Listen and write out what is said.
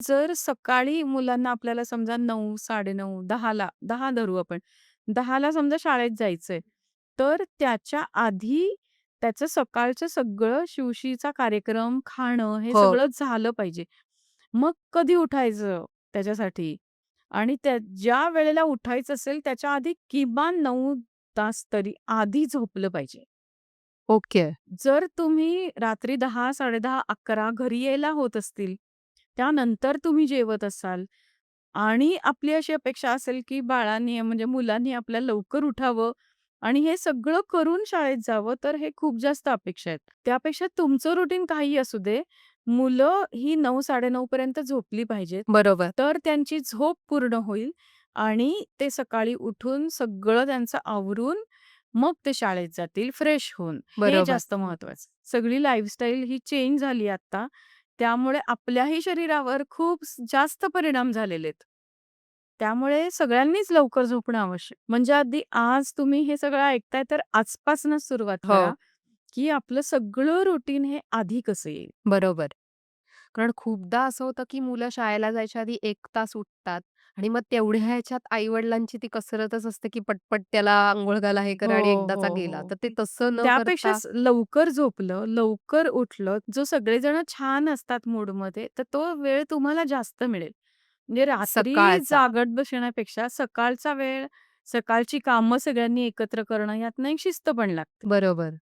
जर सकाळी मुलांना आपल्याला समजा 9, 9:30, 10ला 10 धरू आपण. 10ला समजा शाळेत जायचंय, तर त्याच्या आधी त्याचं सकाळचं सगळं शिवशीचा कार्यक्रम, खाणं हे हो. सगळं झालं पाहिजे. मग कधी उठायचं त्याच्यासाठी आणि त्या ज्या वेळेला उठायचं असेल त्याच्या आधी किमान 9 तास तरी आधी झोपलं पाहिजे. ओके. जर तुम्ही रात्री 10, 10:30, 11 घरी यायला होत असतील, त्यानंतर तुम्ही जेवत असाल आणि आपली अशी अपेक्षा असेल, की बाळांनी म्हणजे मुलांनी आपल्या लवकर उठावं आणि हे सगळं करून शाळेत जावं, तर हे खूप जास्त अपेक्षा आहेत. त्यापेक्षा तुमचं रुटीन काहीही असू दे, मुलं ही 9, 9:30 पर्यंत झोपली पाहिजेत. बरोबर. तर त्यांची झोप पूर्ण होईल आणि ते सकाळी उठून सगळं त्यांचं आवरून मग ते शाळेत जातील फ्रेश होऊन. हे. जास्त महत्वाचं. सगळी लाईफस्टाईल ही चेंज झाली आता. त्यामुळे आपल्याही शरीरावर खूप स जास्त परिणाम झालेले आहेत. त्यामुळे सगळ्यांनीच लवकर झोपणं आवश्यक. म्हणजे अगदी आज तुम्ही हे सगळं ऐकताय तर आजपासूनच सुरुवात करा, हो. की आपलं सगळं रुटीन हे आधी कसं येईल. बरोबर. कारण खूपदा असं होतं, की मुलं शाळेला जायच्या आधी 1 तास उठतात आणि मग तेवढ्या ह्याच्यात आई-वडिलांची ती कसरतच असते, की पटपट त्याला अंघोळ घाला, हे हो, करा आणि एकदाचा हो, गेला. हो. तर ते तसं न त्यापेक्षा करता लवकर झोपलं, लवकर उठलं, जो सगळेजण छान असतात मूडमध्ये, तर तो वेळ तुम्हाला जास्त मिळेल. म्हणजे रात्री सकाळचा. जागत बसण्यापेक्षा सकाळचा वेळ, सकाळची कामं सगळ्यांनी एकत्र करणं, यातनं एक शिस्त पण लागते. बरोबर.